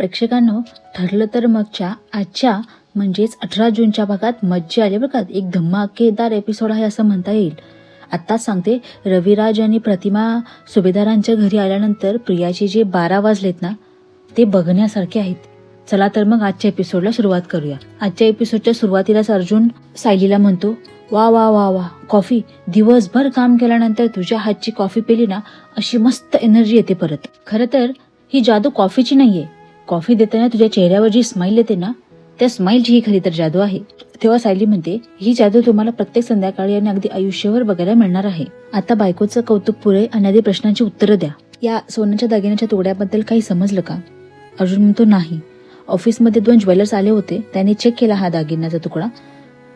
प्रेक्षकांनो ठरलं तर मगच्या आजच्या म्हणजेच अठरा जूनच्या भागात मज्जा आली बरं एक धमाकेदार एपिसोड आहे असं म्हणता येईल. आत्ताच सांगते रविराज आणि प्रतिमा सुभेदारांच्या घरी आल्यानंतर प्रियाचे जे बारा वाजलेत ना ते बघण्यासारखे आहेत. चला तर मग आजच्या एपिसोडला सुरुवात करूया. आजच्या एपिसोडच्या सुरुवातीलाच अर्जुन सायलीला म्हणतो वा वा वा वा कॉफी दिवसभर काम केल्यानंतर तुझ्या हातची कॉफी पेली ना अशी मस्त एनर्जी येते परत. खरं तर ही जादू कॉफीची नाहीये. कॉफी देताना तुझ्या चेहऱ्यावर जी स्माइल येते ना त्या स्माइलची ही खरी तर जादू आहे. तेव्हा सायली म्हणते ही जादू तुम्हाला प्रत्येक संध्याकाळी आणि अगदी आयुष्यभर बघायला मिळणार आहे. आता बायकोचं कौतुक पुरे आणि आधी प्रश्नांची उत्तरं द्या. या सोन्याच्या दागिन्याच्या तुकड्याबद्दल काही समजलं का? अर्जुन म्हणतो नाही. ऑफिसमध्ये दोन ज्वेलर्स आले होते. त्यांनी चेक केला हा दागिन्याचा तुकडा.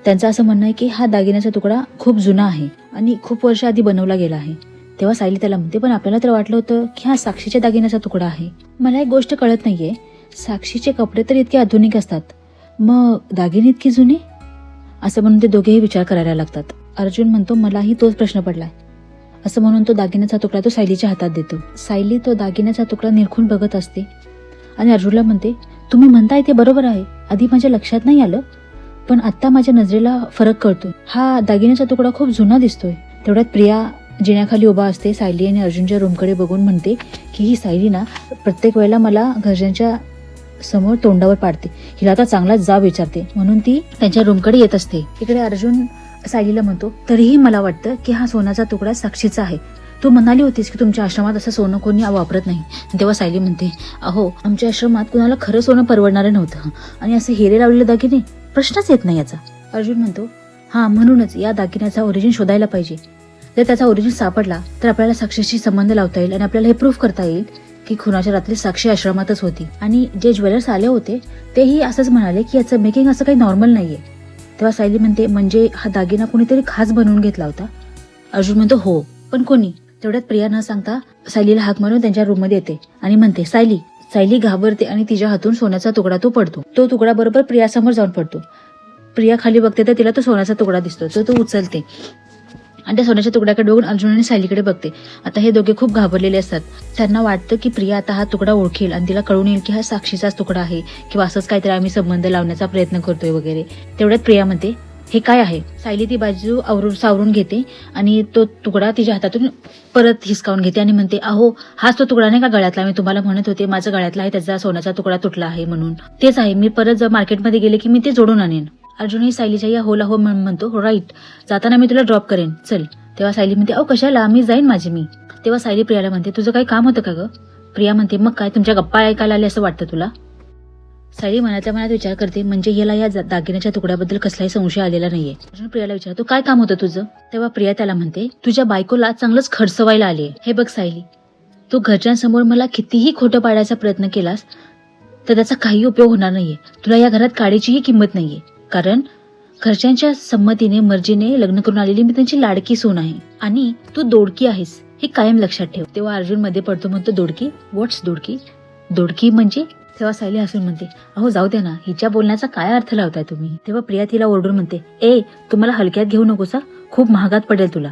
त्यांचं असं म्हणणं आहे की हा दागिन्याचा तुकडा खूप जुना आहे आणि खूप वर्ष आधी बनवला गेला आहे. तेव्हा सायली त्याला म्हणते पण आपल्याला तर वाटलं होतं की हा साक्षीच्या दागिन्याचा तुकडा आहे. मला एक गोष्ट कळत नाहीये. साक्षीचे कपडे तर इतके आधुनिक असतात. मग दागिने इतकी जुने? असं म्हणून ते दोघेही विचार करायला लागतात. अर्जुन म्हणतो मलाही तोच प्रश्न पडलाय. असं म्हणून तो दागिन्याचा तुकडा तो सायलीच्या हातात देतो. सायली तो दागिन्याचा तुकडा निरखून बघत असते. आणि अर्जुनला म्हणते तुम्ही म्हणताय ते बरोबर आहे. आधी माझ्या लक्षात नाही आलं. पण आत्ता माझ्या नजरेला फरक कळतोय. हा दागिन्याचा तुकडा खूप जुना दिसतोय. तेवढ्यात प्रिया जिण्याखाली उभा असते सायली आणि अर्जुनच्या रूमकडे बघून म्हणते की ही सायली ना प्रत्येक वेळेला मला घरच्यांच्या समोर तोंडावर पाडते. हिला आता चांगलाच जाब विचारते. म्हणून ती त्यांच्या रूमकडे येत असते. इकडे अर्जुन सायलीला म्हणतो तरीही मला वाटतं की हा सोन्याचा तुकडा साक्षीचा आहे. तू म्हणाली होतीस की तुमच्या आश्रमात असं सोनं कोणी वापरत नाही. तेव्हा सायली म्हणते अहो आमच्या आश्रमात कुणाला खरं सोनं परवडणारं नव्हतं. आणि असे हेरे लावलेले दागिने प्रश्नच येत नाही याचा. अर्जुन म्हणतो हा म्हणूनच या दागिन्याचा ओरिजिन शोधायला पाहिजे. जर त्याचा ओरिजिन सापडला तर आपल्याला साक्षीशी संबंध लावता येईल आणि आपल्याला हे प्रूफ करता येईल की खुनाच्या रात्री साक्षी आश्रमातच होती. आणि जे ज्वेलर्स आले होते तेही असंच म्हणाले की याचं मेकिंग असं काही नॉर्मल नाहीये. तेव्हा सायली म्हणते म्हणजे हा दागिना कोणीतरी खास बनवून घेतला होता? अर्जुन म्हणतो हो पण कोणी? तेवढ्यात प्रिया न सांगता सायलीला हाक मारून त्यांच्या रूममध्ये येते आणि म्हणते सायली सायली घाबरते आणि तिच्या हातून सोन्याचा तुकडा तो पडतो. तो तुकडा बरोबर प्रियासमोर जाऊन पडतो. प्रिया खाली बघते तर तिला तो सोन्याचा तुकडा दिसतो. तो तो उचलते. आणि त्या सोन्याच्या तुकड्याकडे बघून अर्जुन आणि सायलीकडे बघते. आता हे दोघे खूप घाबरलेले असतात. त्यांना वाटतं की प्रिया आता हा तुकडा ओळखेल आणि तिला कळून येईल की हा साक्षीचाच तुकडा आहे किंवा असंच काहीतरी आम्ही संबंध लावण्याचा प्रयत्न करतोय वगैरे. तेवढ्यात प्रिया म्हणते हे काय आहे? सायली ती बाजू आवरून सावरून घेते आणि तो तुकडा तिच्या हातातून परत हिसकावून घेते आणि म्हणते अहो हाच तो तुकडा नाही का गळ्यातला? मी तुम्हाला म्हणत होते माझा गळ्यातला आहे त्याचा सोन्याचा तुकडा तुटला आहे म्हणून. तेच आहे मी परत जर मार्केटमध्ये गेले की मी ते जोडून आणेन. अर्जुनही सायलीच्या या होला हो, हो म्हणतो हो राईट जाताना मी तुला ड्रॉप करेन. चल. तेव्हा सायली म्हणते अहो कशाला? मी जाईन माझी मी. तेव्हा सायली प्रियाला म्हणते तुझं काही काम होतं का ग? प्रिया म्हणते मग काय? तुमच्या गप्पा ऐकायला आले असं वाटतं तुला? सायली मनातल्या मनात विचार करते म्हणजे याला या दागिन्याच्या तुकड्याबद्दल कसलाही संशय आलेला नाहीये. अर्जुन प्रियाला विचारतो काय काम होतं तुझं? तेव्हा प्रिया त्याला म्हणते तुझ्या बायकोला चांगलंच खडसवायला आले हे बघ सायली तू घरच्यांसमोर मला कितीही खोटं पाडायचा प्रयत्न केलास तर त्याचा काही उपयोग होणार नाहीये. तुला या घरात काळीचीही किंमत नाहीये. कारण घरच्यांच्या संमतीने मर्जीने लग्न करून आलेली मी त्यांची लाडकी सून आहे. आणि तू दोडकी आहेस हे कायम लक्षात ठेव. तेव्हा अर्जुनमध्ये पडतो म्हणतो दोडकी व्हॉट्स दोडकी? दोडकी म्हणजे? तेव्हा सायली हसून म्हणते अहो जाऊ द्या ना हिच्या बोलण्याचा काय अर्थ लावताय तुम्ही? तेव्हा प्रिया तिला ओरडून म्हणते ए तुम्हाला हलक्यात घेऊ नकोसा खूप महागात पडेल तुला.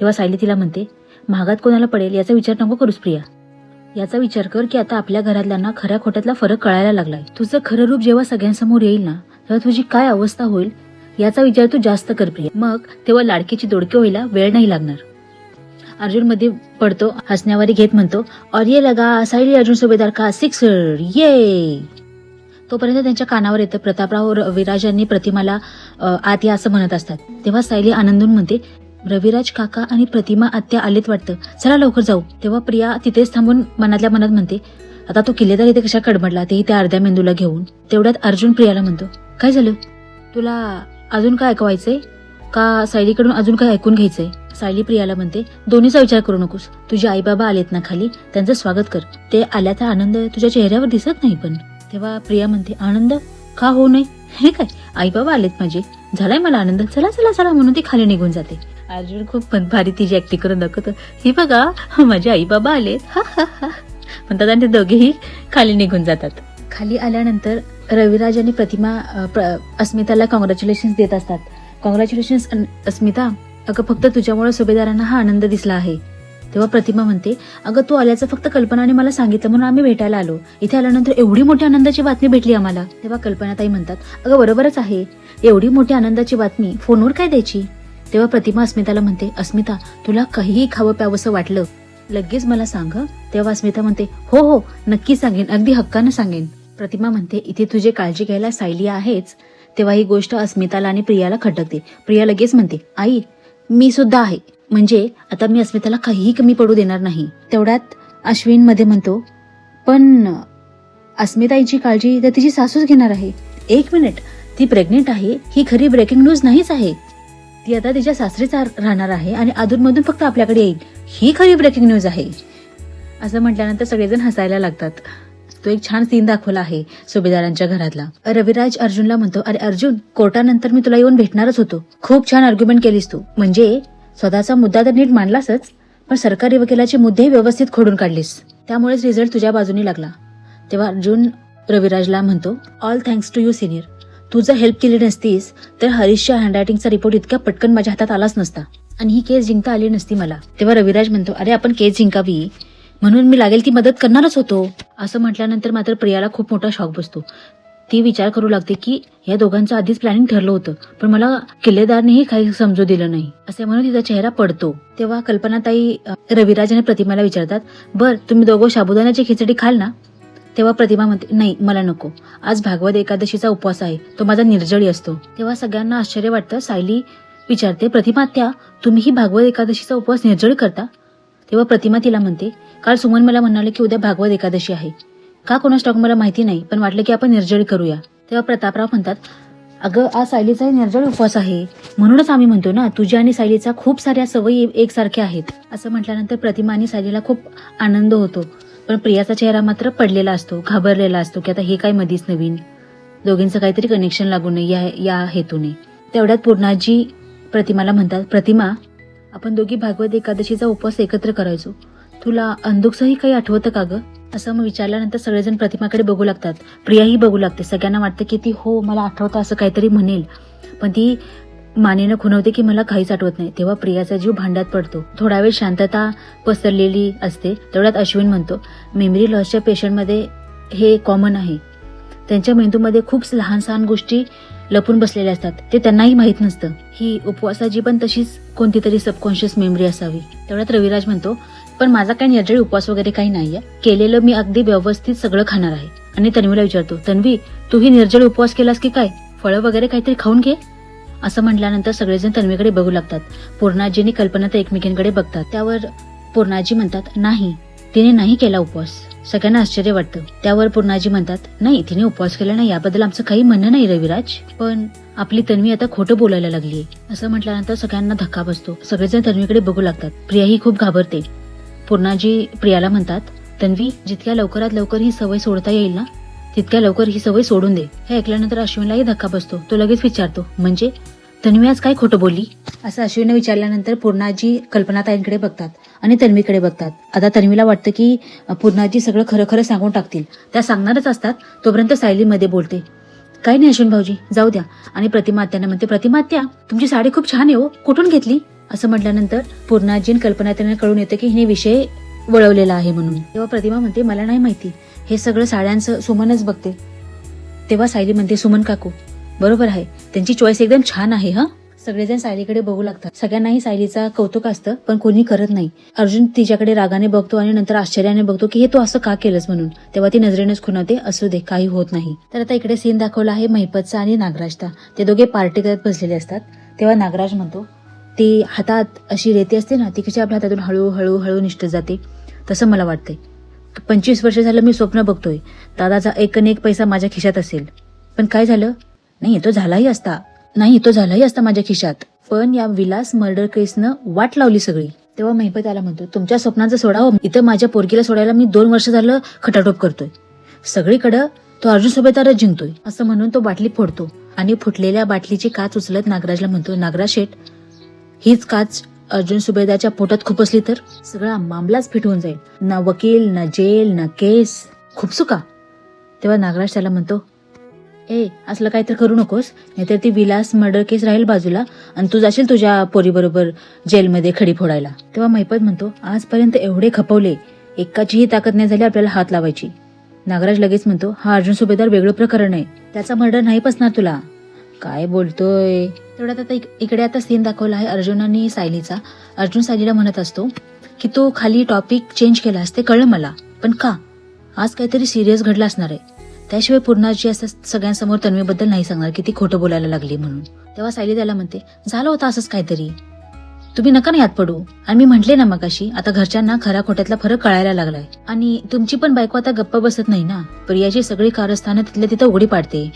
तेव्हा सायली तिला म्हणते महागात कोणाला पडेल याचा विचार नको करूस प्रिया. याचा विचार कर की आता आपल्या घरातल्यांना खऱ्या खोट्यातला फरक कळायला लागलाय. तुझं खरं रूप जेव्हा सगळ्यांसमोर येईल ना तेव्हा तुझी काय अवस्था होईल याचा विचार तू जास्त कर प्रिया. मग तेव्हा लाडकीची दोडके व्हायला वेळ नाही लागणार. अर्जुनमध्ये पडतो हसण्यावारी घेत म्हणतो और ये लगा सायली अर्जुन सुभेदार का? सिक्सर ये तोपर्यंत त्यांच्या कानावर येतं प्रतापराव रविराज यांनी प्रतिमाला आत या असं म्हणत असतात. तेव्हा सायली आनंदून म्हणते रविराज काका आणि प्रतिमा आत्या आलेत वाटतं. चला लवकर जाऊ. तेव्हा प्रिया तिथेच थांबून मनातल्या मनात म्हणते आता तो किल्लेदार इथे कशा कडमडला? तेही त्या अर्ध्या मेंदूला घेऊन. तेवढ्यात अर्जुन प्रियाला म्हणतो काय झालं? तुला अजून काय ऐकवायचंय? का सायलीकडून अजून काय ऐकून घ्यायचंय? सायली प्रियाला म्हणते दोन्हीचा विचार करू नकोस. तुझे आई बाबा आलेत ना खाली? त्यांचं स्वागत कर. ते आल्याचा आनंद तुझ्या चेहऱ्यावर दिसत नाही पण. तेव्हा प्रिया म्हणते आनंद? का होऊ नये? हे काय? आई बाबा आलेत माझे. झालाय मला आनंद? चला चला चला. म्हणून ती खाली निघून जाते. अर्जुन खूप भारी तिची ऍक्टिंग करून दाखवतो हे बघा माझे आई बाबा आलेत. हा हा हा. म्हणतात आणि ते दोघेही खाली निघून जातात. खाली आल्यानंतर रविराज आणि प्रतिमा प्र- अस्मिताला कॉंग्रॅच्युलेशन देत असतात. कॉंग्रॅच्युलेशन अस्मिता अगं फक्त तुझ्यामुळे सुभेदारांना हा आनंद दिसला आहे. तेव्हा प्रतिमा म्हणते अगं तू आल्याचं फक्त कल्पनाने मला सांगितलं म्हणून आम्ही भेटायला आलो. इथे आल्यानंतर एवढी मोठी आनंदाची बातमी भेटली आम्हाला. तेव्हा कल्पनाताई म्हणतात अगं बरोबरच आहे. एवढी मोठी आनंदाची बातमी फोनवर काय द्यायची? तेव्हा प्रतिमा अस्मिताला म्हणते अस्मिता तुला काहीही खावं प्यावंसं वाटलं. लगेच मला सांग तेव्हा अस्मिता म्हणते हो हो नक्की सांगेन. अगदी हक्कानं सांगेन. प्रतिमा म्हणते इथे तुझी काळजी घ्यायला सायली आहेच. तेव्हा ही गोष्ट अस्मिताला आणि प्रियाला खटकते. प्रिया लगेच म्हणते आई मी सुद्धा आहे. म्हणजे आता मी अस्मिताला काहीही कमी पडू देणार नाही. तेवढ्यात अश्विनमध्ये म्हणतो पण अस्मिताईची काळजी तर तिची सासूच घेणार आहे. एक मिनिट. ती प्रेग्नेंट आहे. ही खरी ब्रेकिंग न्यूज नाहीच आहे. ती आता तिच्या सासरीच राहणार आहे आणि अधूनमधून फक्त आपल्याकडे येईल. ही खरी ब्रेकिंग न्यूज आहे. असं म्हटल्यानंतर सगळेजण हसायला लागतात. तो एक छान सीन दाखवला आहे सुभेदारांच्या घरातला. रविराज अर्जुनला म्हणतो अरे अर्जुन कोर्टानंतर मी तुला येऊन भेटणारच होतो. खूप छान आर्ग्युमेंट केलीस तू. म्हणजे स्वतःचा मुद्दा तर नीट मांडलासच पण सरकारी वकिलाचे मुद्दे व्यवस्थित खोडून काढलीस. त्यामुळेच रिझल्ट तुझ्या बाजूने लागला. तेव्हा अर्जुन रविराजला म्हणतो all thanks to you senior तू जर हेल्प केली नसतीस तर हरीशच्या हँडरायटिंगचा रिपोर्ट इतक्या पटकन माझ्या हातात आलाच नसता. आणि ही केस जिंकता आली नसती मला. तेव्हा रविराज म्हणतो अरे आपण केस जिंकावी. म्हणून मी लागेल ती मदत करणारच होतो. असं म्हटल्यानंतर मात्र प्रियाला खूप मोठा शॉक बसतो. ती विचार करू लागते की या दोघांचं आधीच प्लॅनिंग ठरलं होतं पण मला किल्लेदारनेही काही समजू दिलं नाही असे म्हणून तिचा चेहरा पडतो. तेव्हा कल्पनाताई अ, रविराज आणि प्रतिमाला विचारतात बर तुम्ही दोघं साबुदाण्याची खिचडी खाल ना? तेव्हा प्रतिमा म्हणते नाही मला नको. आज भागवत एकादशीचा उपवास आहे तो माझा निर्जळी असतो. तेव्हा सगळ्यांना आश्चर्य वाटतं सायली विचारते प्रतिमा त्या तुम्हीही भागवत एकादशीचा उपवास निर्जळी करता? तेव्हा प्रतिमा तिला म्हणते काल सुमन मला म्हणाले की उद्या भागवत एकादशी आहे. का कोणास स्टॉक मला माहिती नाही पण वाटलं की आपण निर्जळी करूया. तेव्हा प्रतापराव म्हणतात अगं आज सायलीचा निर्जळ उपवास आहे. म्हणूनच आम्ही म्हणतो ना तुझ्या आणि सायलीचा खूप साऱ्या सवयी एकसारख्या आहेत. असं म्हटल्यानंतर प्रतिमा आणि सायलीला खूप आनंद होतो. पण प्रियाचा चेहरा मात्र पडलेला असतो घाबरलेला असतो की आता हे काय मधीच नवीन. दोघींचं काहीतरी कनेक्शन लागू नये या या हेतूने. तेवढ्यात पूर्णाजी प्रतिमाला म्हणतात प्रतिमा आपण दोघी भागवत एकादशीचा उपवास एकत्र करायचो. तुला अंदुकसही काही आठवतं का ग? असं मग विचारल्यानंतर सगळेजण प्रतिमाकडे बघू लागतात. प्रियाही बघू लागते. सगळ्यांना वाटतं की ती हो मला आठवतं असं काहीतरी म्हणेल. पण ती मानेनं खुणवते की मला काहीच आठवत नाही. तेव्हा प्रियाचा जीव भांड्यात पडतो. थोडा वेळ शांतता पसरलेली असते. तेवढ्यात अश्विन म्हणतो मेमरी लॉसच्या पेशंटमध्ये हे कॉमन आहे. त्यांच्या मेंदूमध्ये खूप लहान सहान गोष्टी लपून बसलेले असतात. ते त्यांनाही माहीत नसतं. ही उपवासाची पण तशीच कोणती तरी सबकॉन्शियस मेमरी असावी. तेवढ्यात रविराज म्हणतो पण माझा काही निर्जळी उपवास वगैरे काही नाहीये. केलेलं मी अगदी व्यवस्थित सगळं खाणार आहे. आणि तन्वीला विचारतो तन्वी तू ही उपवास केलास की काय? फळं वगैरे काहीतरी खाऊन घे. असं म्हटल्यानंतर सगळेजण तन्वीकडे बघू लागतात. पूर्णाजीने कल्पना तर एकमेकींकडे बघतात. त्यावर पूर्णाजी म्हणतात नाही तिने नाही केला उपवास. सगळ्यांना आश्चर्य वाटतं. त्यावर पूर्णाजी म्हणतात नाही तिने उपवास केला नाही. याबद्दल आमचं काही म्हणणं नाही रविराज. पण आपली तन्वी आता खोटं बोलायला लागली असं म्हटल्यानंतर सगळ्यांना धक्का बसतो. सगळेजण तन्वीकडे बघू लागतात. प्रिया ही खूप घाबरते. पूर्णाजी प्रियाला म्हणतात तन्वी जितक्या लवकरात लवकर ही सवय सोडता येईल ना तितक्या लवकर ही सवय सोडून दे. हे ऐकल्यानंतर अश्विनलाही धक्का बसतो. तो लगेच विचारतो म्हणजे तन्वी आज काय खोटं बोलली? असं अश्विनने विचारल्यानंतर पूर्णाजी कल्पनाताईंकडे बघतात. आणि तन्वीकडे बघतात. आता तन्वीला वाटतं की पूर्णाजी सगळं खरं खरं सांगून टाकतील. त्या सांगणारच असतात तोपर्यंत सायलीमध्ये बोलते. काही नाही अश्विन भाऊजी जाऊ द्या. आणि प्रतिमा आत्याने म्हणते प्रतिमा आत्या तुमची साडी खूप छान आहे हो कुठून घेतली? असं म्हटल्यानंतर पूर्णाजी कल्पना त्यांना कळून येतं की हिने विषय वळवलेला आहे म्हणून. तेव्हा प्रतिमा म्हणते मला नाही माहिती हे सगळं साड्यांचं सुमनच बघते. तेव्हा सायली म्हणते सुमन काकू बरोबर आहे त्यांची चॉईस एकदम छान आहे हा? सगळेजण सायलीकडे बघू लागतात. सगळ्यांनाही सायलीचा कौतुक असतं पण कोणी करत नाही. अर्जुन तिच्याकडे रागाने बघतो आणि नंतर आश्चर्याने बघतो की हे तू असं का केलंस म्हणून. तेव्हा ती नजरेनेच खुणवते असू दे काही होत नाही. तर आता इकडे सीन दाखवला आहे महिपतचा आणि नागराजचा. ते दोघे पार्टी करत बसलेले असतात. तेव्हा नागराज म्हणतो ती हातात अशी रेती असते ना ती कशी आपल्या हातातून हळूहळू हळू निष्ठ जाते. तसं मला वाटतंय. पंचवीस वर्ष झालं मी स्वप्न बघतोय. दादाचा एक एक पैसा माझ्या खिशात असेल. पण काय झालं? नाही तो झालाही असता. नाही तो झालाही असता माझ्या खिशात. पण या विलास मर्डर केसनं वाट लावली सगळी. तेव्हा महिपत त्याला म्हणतो तुमच्या स्वप्नाचं सोडावं हो. इथं माझ्या पोरगीला सोडायला मी दोन वर्ष झालं खटाटोप करतोय. सगळीकडं तो अर्जुन सोबेदारच जिंकतोय. असं म्हणून तो बाटली फोडतो आणि फुटलेल्या बाटलीची काच उचलत नागराजला म्हणतो नागराज शेठ हीच काच अर्जुन सुभेदाच्या पोटात खुपसली तर? सगळा मामलाच फिटवून जाईल. ना वकील ना जेल ना केस. खूप सुका. तेव्हा नागराज त्याला म्हणतो ए असलं काहीतरी करू नकोस. नाहीतर ती विलास मर्डर केस राहील बाजूला आणि तू जाशील तुझ्या पोरीबरोबर जेलमध्ये खडी फोडायला. तेव्हा मैपत म्हणतो आजपर्यंत एवढे खपवले. एकाचीही ताकद नाही झाली आपल्याला हात लावायची. नागराज लगेच म्हणतो हा अर्जुन सुभेदार वेगळं प्रकरण आहे. त्याचा मर्डर नाही पसणार तुला. काय बोलतोय? तेवढ्यात आता इक- इकडे आता सीन दाखवला आहे अर्जुन आणि सायलीचा. अर्जुन सायलीला म्हणत असतो की तो खाली टॉपिक चेंज केला असते कळलं मला. पण का? आज काहीतरी सिरियस घडलं असणार आहे. त्याशिवाय पूर्णाजी असं सगळ्यांसमोर तन्वीबद्दल नाही सांगणार की ती खोटं बोलायला लागली म्हणून. तेव्हा सायली त्याला म्हणते झालं होतं असंच काहीतरी. तुम्ही नका ना यात पडू. आणि मी म्हटले ना मगाशी आता घरच्यांना खरा खोट्यातला फरक कळायला लागलाय. आणि तुमची पण बायको आता गप्प बसत नाही ना? प्रियाची सगळी कारस्थानं तिथल्या तिथं उघडी पाडते.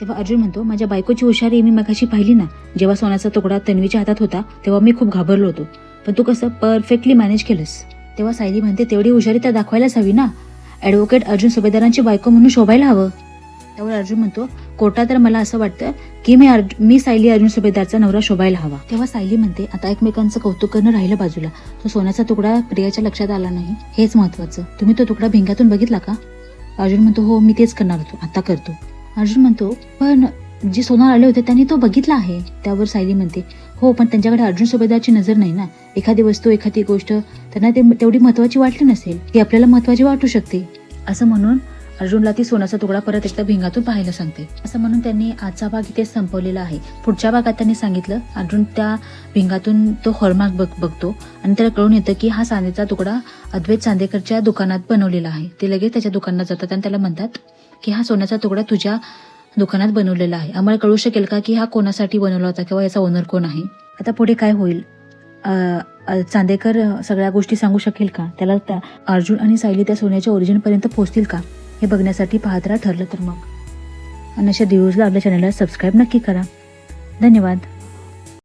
तेव्हा अर्जुन म्हणतो माझ्या बायकोची हुशारी मी मगाशी पाहिली ना. जेव्हा सोन्याचा तुकडा तन्वीच्या हातात होता तेव्हा मी खूप घाबरलो होतो. पण तू कसं परफेक्टली मॅनेज केलंस. तेव्हा सायली म्हणते तेवढी हुशारी त्या दाखवायलाच हवी ना. ऍडव्होकेट अर्जुन सुभेदारांची बायको म्हणून शोभायला हवं. त्यावर अर्जुन म्हणतो कोर्टात तर मला असं वाटतं की मी मी सायली अर्जुन सुभेदारचा नवरा शोभायला हवा. तेव्हा सायली म्हणते आता एकमेकांचं कौतुक करणं राहिलं बाजूला. तो सोन्याचा तुकडा प्रियाच्या लक्षात आला नाही. हेच महत्वाचं तुम्ही तो तुकडा भिंगातून बघितला का? अर्जुन म्हणतो हो मी तेच करणार होतो. आता करतो. अर्जुन म्हणतो पण जे सोनार आले होते त्यांनी तो बघितला आहे. त्यावर सायली म्हणते हो पण त्यांच्याकडे अर्जुन सुभेदारची नजर नाही ना? एखादी वस्तू एखादी गोष्ट त्यांना ते तेवढी महत्वाची वाटली नसेल. ती आपल्याला महत्वाची वाटू शकते. असं म्हणून अर्जुनला ती सोन्याचा तुकडा परत एकदा भिंगातून पाहायला सांगते. असं म्हणून त्यांनी आजचा भाग इथे संपवलेला आहे. पुढच्या भागात त्यांनी सांगितलं अर्जुन त्या भिंगातून तो हॉलमार्क बघ बघतो. आणि त्याला कळून येतं की हा चांदीचा तुकडा अद्वैत चांदेकरच्या दुकानात बनवलेला आहे. ते लगेच त्याच्या दुकानात जातात आणि त्याला म्हणतात की हा सोन्याचा तुकडा तुझ्या दुकानात बनवलेला आहे. आम्हाला कळू शकेल का की हा कोणासाठी बनवला होता किंवा याचा ओनर कोण आहे? आता पुढे काय होईल? चांदेकर सगळ्या गोष्टी सांगू शकेल का? त्याला त्या अर्जुन आणि सायली त्या सोन्याच्या ओरिजिनपर्यंत पोहोचतील का? हे बघण्यासाठी पाहत राहा ठरलं तर मग. आणि अशा दिवसला आपल्या चॅनलला सबस्क्राईब नक्की करा. धन्यवाद.